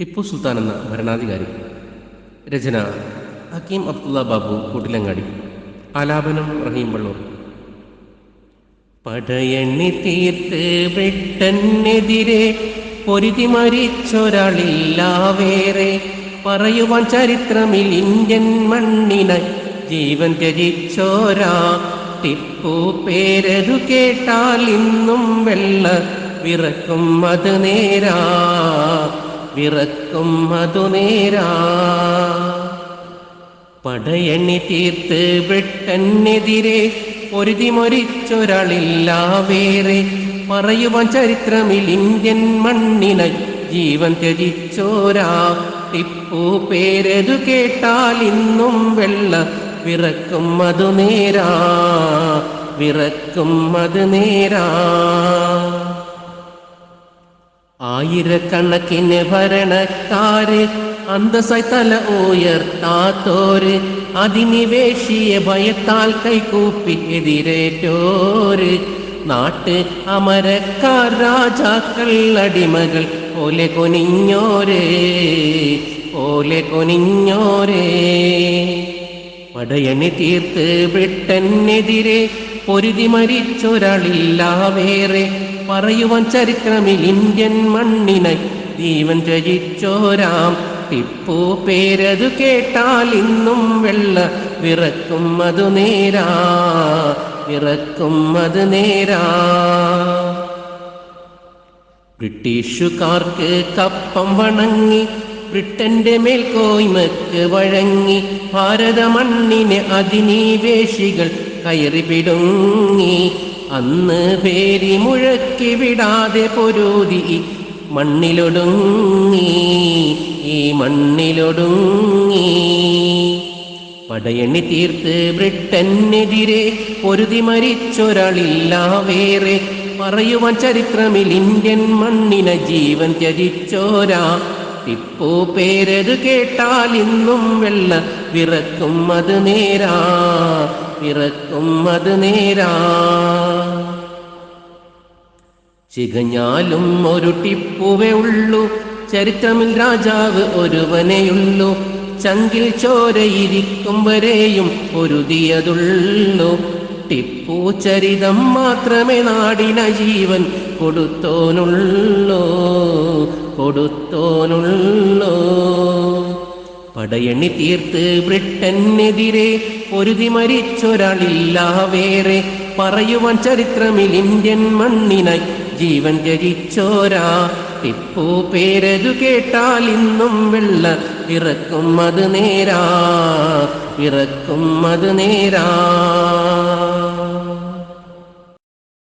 ടിപ്പു സുൽത്താൻ എന്ന ഭരണാധികാരി. രചന ഹക്കീം അബ്ദുള്ള ബാബു കൂട്ടിലങ്ങാടി. ആലാപനം റഹീം വള്ളൂർ. പടയണ്ണി തീർത്ത് ബ്രിട്ടനെതിരെ പൊരുതി മരിച്ചൊരാളില്ല വേറെ പറയുവാൻ ചരിത്രമിൽ ഇന്ത്യൻ മണ്ണിനായി ജീവൻ ത്യജിച്ചോരാ. ടിപ്പു പേരതു കേട്ടാൽ ഇന്നും വെള്ള വിറക്കും അത് നേരാ. വിറക്കും മധുനേരാ. പടയണി തീർത്ത് ബ്രിട്ടനെതിരെ പൊരുതിമൊരിച്ചൊരാളില്ല വേറെ. പറയുവാൻ ചരിത്രമിൽ ഇന്ത്യൻ മണ്ണിന ജീവൻ ത്യജിച്ചോരാ. ടിപ്പു പേരതു കേട്ടാൽ ഇന്നും വെള്ള വിറക്കും മധുനേരാ. നേരാ വിറക്കും അത് നേരാ ആയിരക്കണക്കിന് ഭരണക്കാര് അന്തസ്സായി തല ഉയർത്താത്തോര് അധിനിവേശിയ ഭയത്താൽ കൈകൂപ്പി എതിരേറ്റോര്. നാട്ട് അമരക്കാർ രാജാക്കൾ അടിമകൾ പോലെ കൊനിഞ്ഞോരേ പോലെ കൊനിഞ്ഞോരേ. പടയണി തീർത്ത് ബ്രിട്ടനെതിരെ പൊരുതി മരിച്ചൊരാളില്ല വേറെ. പറയുവാൻ ചരിത്രമിൽ ഇന്ത്യൻ മണ്ണിനെ ജീവൻ ത്യജിച്ചോരാം. ടിപ്പു പേരതു കേട്ടാൽ ഇന്നും വെള്ള വിറക്കും അതു നേരാ. വിറക്കും അത് നേരാ. ബ്രിട്ടീഷുകാർക്ക് കപ്പം വണങ്ങി ബ്രിട്ടന്റെ മേൽക്കോയ്മക്ക് വഴങ്ങി ഭാരത മണ്ണിനെ അധിനിവേശികൾ കയറിപിടുങ്ങി അന്ന് പേരി മുഴക്കി വിടാതെ പൊരുതി മണ്ണിലൊടുങ്ങി. ഈ മണ്ണിലൊടുങ്ങി. പടയണി തീർത്ത് ബ്രിട്ടനെതിരെ പൊരുതി മരിച്ചൊരാളില്ല വേറെ. പറയുവാൻ ചരിത്രമിൽ ഇന്ത്യൻ മണ്ണിന ജീവൻ ത്യജിച്ചോരാ. ടിപ്പു പേരത് കേട്ടാൽ ഇന്നും വെള്ള വിറക്കും അത് നേരാ വിറക്കും അത് നേരാ. ചികഞ്ഞാലും ഒരു ടിപ്പുവേ ഉള്ളൂ ചരിത്രമിൽ രാജാവ് ഒരുവനെയുള്ളൂ. ചങ്കിൽ ചോരയിരിക്കും വരെയും പൊരുതിയതുള്ളൂ. ടിപ്പു ചരിതം മാത്രമേ നാടിന ജീവൻ കൊടുത്തോനുള്ളൂ. കൊടുത്തോനുള്ളൂ? പടയണി തീർത്ത് ബ്രിട്ടനെതിരെ പൊരുതി മരിച്ചൊരാളില്ല വേറെ. പറയുവാൻ ചരിത്രമിൽ ഇന്ത്യൻ മണ്ണിനായി ജീവൻ ധരിച്ചോരാ ടിപ്പു പേരതു കേട്ടാൽ ഇന്നും വെള്ള ഇറക്കും അത് നേരാ. ഇറക്കും അത് നേരാ.